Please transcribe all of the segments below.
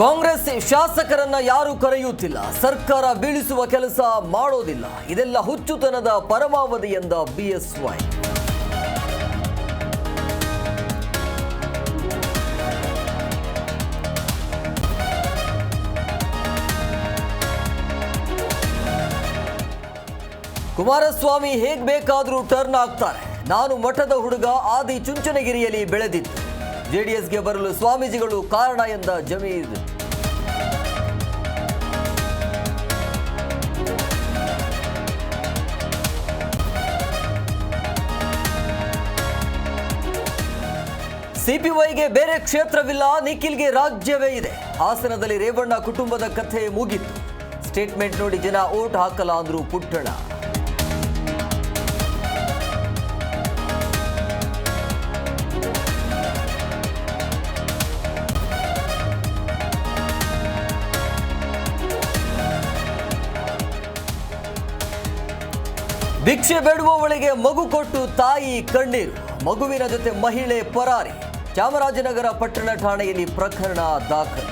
ಕಾಂಗ್ರೆಸ್ ಶಾಸಕರನ್ನ ಯಾರು ಕರೆಯುತ್ತಿಲ್ಲ. ಸರ್ಕಾರ ಬೀಳಿಸುವ ಕೆಲಸ ಮಾಡೋದಿಲ್ಲ. ಇದೆಲ್ಲ ಹುಚ್ಚುತನದ ಪರಮಾವಧಿ ಎಂದ ಬಿಎಸ್ವೈ ಕುಮಾರಸ್ವಾಮಿ ಹೇಗ್ ಬೇಕಾದರೂ ಟರ್ನ್ ಆಗ್ತಾರೆ. ನಾನು ಮಠದ ಹುಡುಗ, ಆದಿ ಚುಂಚನಗಿರಿಯಲ್ಲಿ ಬೆಳೆದಿದ್ದು. ಜೆಡಿಎಸ್ಗೆ ಬರಲು ಸ್ವಾಮೀಜಿಗಳು ಕಾರಣ ಎಂದ ಜಮೀರ್. ಸಿಪಿವೈಗೆ ಬೇರೆ ಕ್ಷೇತ್ರವಿಲ್ಲ, ನಿಖಿಲ್ಗೆ ರಾಜ್ಯವೇ ಇದೆ. ಹಾಸನದಲ್ಲಿ ರೇವಣ್ಣ ಕುಟುಂಬದ ಕಥೆ ಮುಗಿತು. ಸ್ಟೇಟ್ಮೆಂಟ್ ನೋಡಿ ಜನ ಓಟ್ ಹಾಕಲ್ಲ ಅಂದ್ರು ಪುಟ್ಟಣ. ಭಿಕ್ಷೆ ಬೇಡುವವಳಿಗೆ ಮಗು ಕೊಟ್ಟು ತಾಯಿ ಕಣ್ಣೀರು. ಮಗುವಿನ ಜೊತೆ ಮಹಿಳೆ ಪರಾರಿ. ಚಾಮರಾಜನಗರ ಪಟ್ಟಣ ಠಾಣೆಯಲ್ಲಿ ಪ್ರಕರಣ ದಾಖಲು.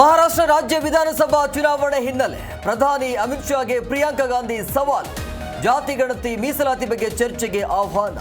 ಮಹಾರಾಷ್ಟ್ರ ರಾಜ್ಯ ವಿಧಾನಸಭಾ ಚುನಾವಣೆ ಹಿನ್ನೆಲೆ ಪ್ರಧಾನಿ ಅಮಿತ್ ಶಾಗೆ ಪ್ರಿಯಾಂಕಾ ಗಾಂಧಿ ಸವಾಲು. ಜಾತಿ ಗಣತಿ ಮೀಸಲಾತಿ ಬಗ್ಗೆ ಚರ್ಚೆಗೆ ಆಹ್ವಾನ.